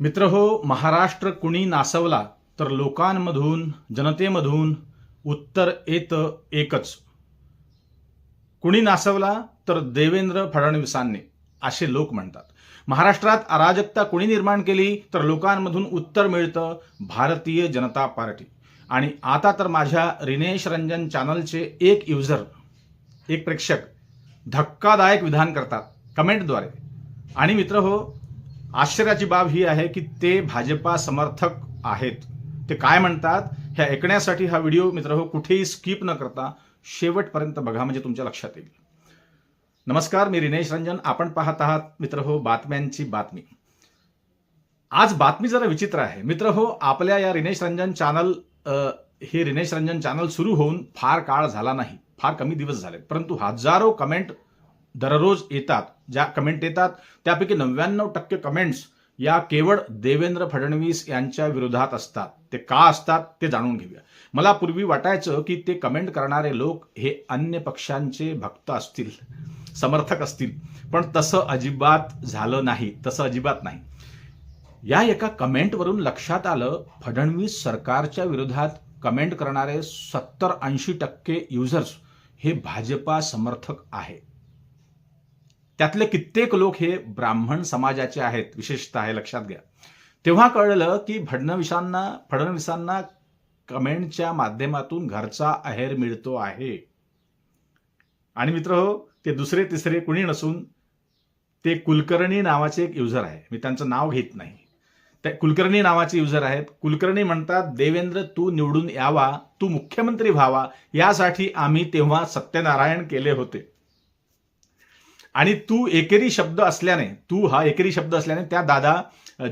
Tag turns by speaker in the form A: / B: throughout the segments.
A: मित्र हो महाराष्ट्र कुणी नासवला तर लोकांमधून जनतेमधून उत्तर येतं एकच. कुणी नासवला तर देवेंद्र फडणवीसांनी असे लोक म्हणतात. महाराष्ट्रात अराजकता कुणी निर्माण केली तर लोकांमधून उत्तर मिळतं भारतीय जनता पार्टी. आणि आता तर माझ्या रिनेश रंजन चॅनलचे एक युजर एक प्रेक्षक धक्कादायक विधान करतात कमेंटद्वारे. आणि मित्र हो आश्चर्याची बाब ही आहे की ते भाजपा समर्थक आहेत. ते काय म्हणतात? हे ऐकण्यासाठी हा व्हिडिओ मित्र हो कुठेही स्किप न करता शेवटपर्यंत बघा म्हणजे तुमच्या लक्षात येईल. नमस्कार मी रिनेश रंजन. आपण पाहत आहात मित्र हो बातम्यांची बातमी. आज बातमी जरा विचित्र आहे. मित्र हो आपल्या या रिनेश रंजन चॅनल हे रिनेश रंजन चॅनल सुरू होऊन फार काळ झाला नाही. फार कमी दिवस झाले परंतु हजारो कमेंट दररोज येतात ज्या कमेंट येतात त्यापैकी नव्याण्णव टक्के कमेंट्स या केवळ देवेंद्र फडणवीस यांच्या विरोधात असतात. ते का असतात ते जाणून घेऊया. मला पूर्वी वाटायचं की ते कमेंट करणारे लोक हे अन्य पक्षांचे भक्त असतील समर्थक असतील. पण तसं अजिबात झालं नाही तसं अजिबात नाही. या एका कमेंटवरून लक्षात आलं फडणवीस सरकारच्या विरोधात कमेंट करणारे सत्तर ऐंशी टक्के युजर्स हे भाजपा समर्थक आहे. त्यातले कित्येक लोक हे ब्राह्मण समाजाचे आहेत विशेषतः हे लक्षात घ्या. तेव्हा कळलं की फडणवीसांना फडणवीसांना कमेंटच्या माध्यमातून घरचा अहेर मिळतो आहे. आणि मित्र हो ते दुसरे तिसरे कुणी नसून ते कुलकर्णी नावाचे एक युजर आहे. मी त्यांचं नाव घेत नाही. ते कुलकर्णी नावाचे युजर आहेत. कुलकर्णी म्हणतात देवेंद्र तू निवडून यावा तू मुख्यमंत्री व्हावा. यासाठी आम्ही तेव्हा सत्यनारायण केले होते. आणि तू एकेरी शब्द असल्याने तू हा एकेरी शब्द असल्याने त्या दादा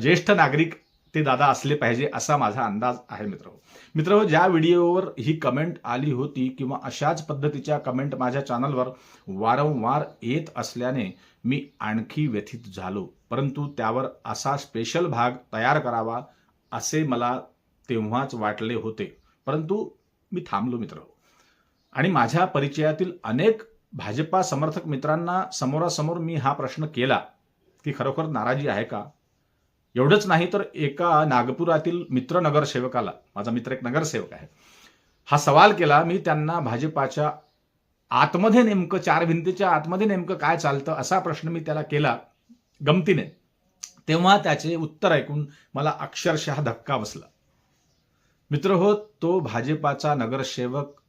A: ज्येष्ठ नागरिक ते दादा असले पाहिजे असा माझा अंदाज आहे मित्र मित्र ज्या व्हिडिओवर ही कमेंट आली होती किंवा अशाच पद्धतीच्या कमेंट माझ्या चॅनलवर वारंवार येत असल्याने मी आणखी व्यथित झालो. परंतु त्यावर असा स्पेशल भाग तयार करावा असे मला तेव्हाच वाटले होते. परंतु मी थांबलो मित्र आणि माझ्या परिचयातील अनेक भाजपा समर्थक मित्रांना समोरासमोर मी हा प्रश्न केला की खरोखर नाराजी आहे का? एवढंच नाही तर एका नागपुरातील मित्र नगरसेवकाला माझा मित्र एक नगरसेवक आहे हा सवाल केला मी त्यांना भाजपाच्या आतमध्ये नेमकं चार भिंतीच्या आतमध्ये नेमकं काय चालतं असा प्रश्न मी त्याला केला गमतीने. तेव्हा त्याचे उत्तर ऐकून मला अक्षरशः धक्का बसला. मित्र हो तो भाजपाचा नगरसेवक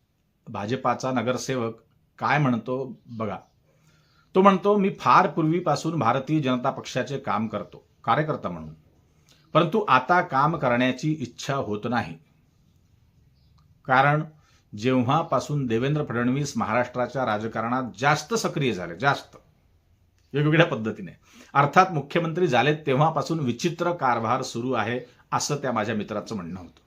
A: भाजपाचा नगरसेवक काय म्हणतो बघा. तो म्हणतो मी फार पूर्वीपासून भारतीय जनता पक्षाचे काम करतो कार्यकर्ता म्हणून. परंतु आता काम करण्याची इच्छा होत नाही. कारण जेव्हापासून देवेंद्र फडणवीस महाराष्ट्राच्या राजकारणात जास्त सक्रिय झाले जास्त वेगवेगळ्या पद्धतीने. अर्थात मुख्यमंत्री झालेत तेव्हापासून विचित्र कारभार सुरू आहे असं त्या माझ्या मित्राचं म्हणणं होतं.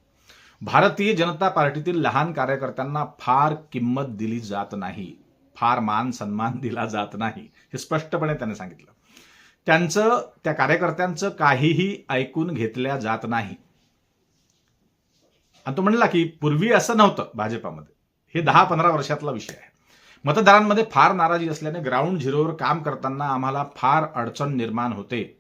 A: भारतीय जनता पार्टीतील लहान कार्यकर्त्यांना फार किंमत दिली जात नाही. फार मान सन्मान दिला जात नाही हे स्पष्टपणे त्याने सांगितलं. त्यांचं त्या कार्यकर्त्यांचं काहीही ऐकून घेतल्या जात नाही. आणि तो म्हणला की पूर्वी असं नव्हतं भाजपामध्ये. हे दहा पंधरा वर्षातला विषय आहे. मतदारांमध्ये फार नाराजी असल्याने ग्राउंड झिरोवर काम करताना आम्हाला फार अडचण निर्माण होते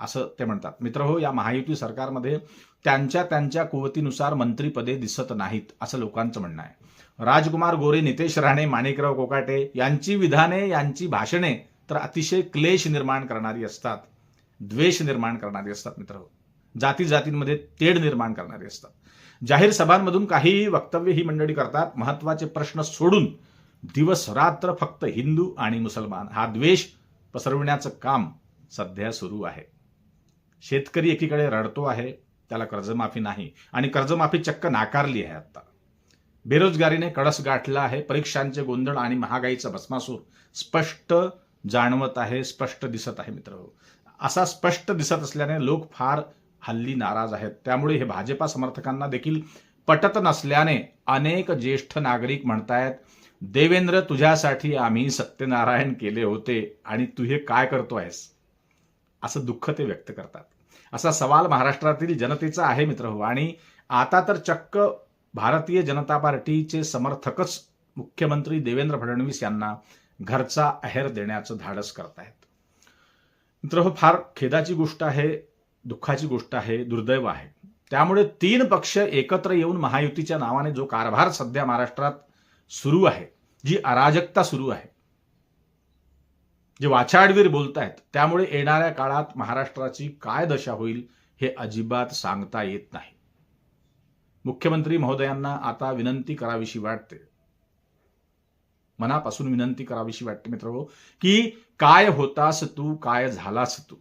A: असं ते म्हणतात. मित्र हो या महायुती सरकारमध्ये त्यांच्या त्यांच्या कुवतीनुसार मंत्रीपदे दिसत नाहीत असं लोकांचं म्हणणं आहे. राजकुमार गोरे नितेश राणे माणिकराव कोकाटे यांची विधाने यांची भाषणे तर अतिशय क्लेश निर्माण करणारी असतात द्वेष निर्माण करणारी असतात मित्र जाती जातींमध्ये तेढ निर्माण करणारी असतात. जाहीर सभांमधून काहीही वक्तव्य ही मंडळी करतात महत्त्वाचे प्रश्न सोडून दिवस रात्र फक्त हिंदू आणि मुसलमान. हा द्वेष पसरविण्याचं काम सध्या सुरू आहे. शेतकरी एकीकडे रडतो आहे त्याला कर्जमाफी नाही आणि कर्जमाफी चक्क नाकारली आहे आता. बेरोजगारीने कळस गाठला आहे. परीक्षांचे गोंधळ आणि महागाईचा भस्मासूर स्पष्ट जाणवत आहे स्पष्ट दिसत आहे मित्र. असा स्पष्ट दिसत असल्याने लोक फार हल्ली नाराज आहेत. त्यामुळे हे भाजपा समर्थकांना देखील पटत नसल्याने अनेक ज्येष्ठ नागरिक म्हणतायत देवेंद्र तुझ्यासाठी आम्ही सत्यनारायण केले होते आणि तू हे काय करतो आहेस? असं दुःख ते व्यक्त करतात. असा सवाल महाराष्ट्रातील जनतेचा आहे मित्र हो. आणि आता तर चक्क भारतीय जनता पार्टीचे समर्थकच मुख्यमंत्री देवेंद्र फडणवीस यांना घरचा अहेर देण्याचं धाडस करतायत. मित्र हो फार खेदाची गोष्ट आहे दुःखाची गोष्ट आहे दुर्दैव आहे. त्यामुळे तीन पक्ष एकत्र येऊन महायुतीच्या नावाने जो कारभार सध्या महाराष्ट्रात सुरू आहे जी अराजकता सुरू आहे जे वाचाडवीर बोलतायत त्यामुळे येणाऱ्या काळात महाराष्ट्राची काय दशा होईल हे अजिबात सांगता येत नाही. मुख्यमंत्री महोदयांना आता विनंती करावीशी वाटते. मनापासून विनंती करावीशी वाटते मित्र की काय होतास तू काय झालास तू?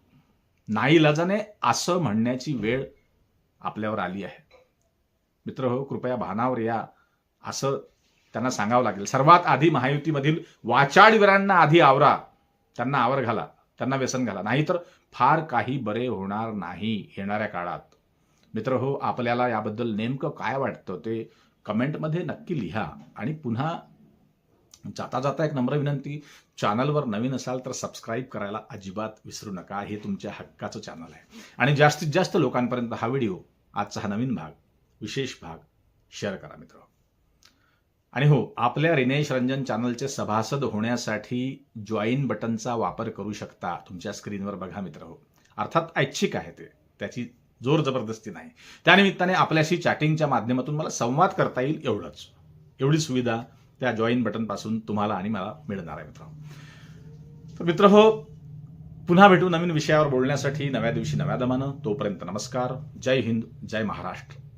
A: नाही लजाने असं म्हणण्याची वेळ आपल्यावर आली आहे. मित्र हो कृपया भानावर या असं त्यांना सांगावं लागेल. सर्वात आधी महायुतीमधील वाचाडवीरांना आधी आवरा. त्यांना आवर घाला त्यांना व्यसन घाला. नाहीतर फार काही बरे होणार नाही येणाऱ्या काळात. मित्र हो आपल्याला याबद्दल नेमकं काय वाटतं ते कमेंटमध्ये नक्की लिहा. आणि पुन्हा जाता जाता एक नम्र विनंती चॅनलवर नवीन असाल तर सबस्क्राईब करायला अजिबात विसरू नका. हे तुमच्या हक्काचं चॅनल आहे. आणि जास्तीत जास्त लोकांपर्यंत हा व्हिडिओ आजचा हा नवीन भाग विशेष भाग शेअर करा मित्र. आणि हो आपल्या रिनेश रंजन चॅनलचे सभासद होण्यासाठी जॉईन बटनचा वापर करू शकता तुमच्या स्क्रीनवर बघा मित्र हो. अर्थात ऐच्छिक आहे ते. त्याची जोर जबरदस्ती नाही. त्यानिमित्ताने आपल्याशी चॅटिंगच्या माध्यमातून मला संवाद करता येईल एवढंच. एवढी सुविधा त्या जॉईन बटनपासून तुम्हाला आणि मला मिळणार आहे मित्र तर मित्र हो पुन्हा भेटू नवीन विषयावर बोलण्यासाठी नव्या दिवशी नव्या दमानं. तोपर्यंत नमस्कार. जय हिंद जय महाराष्ट्र.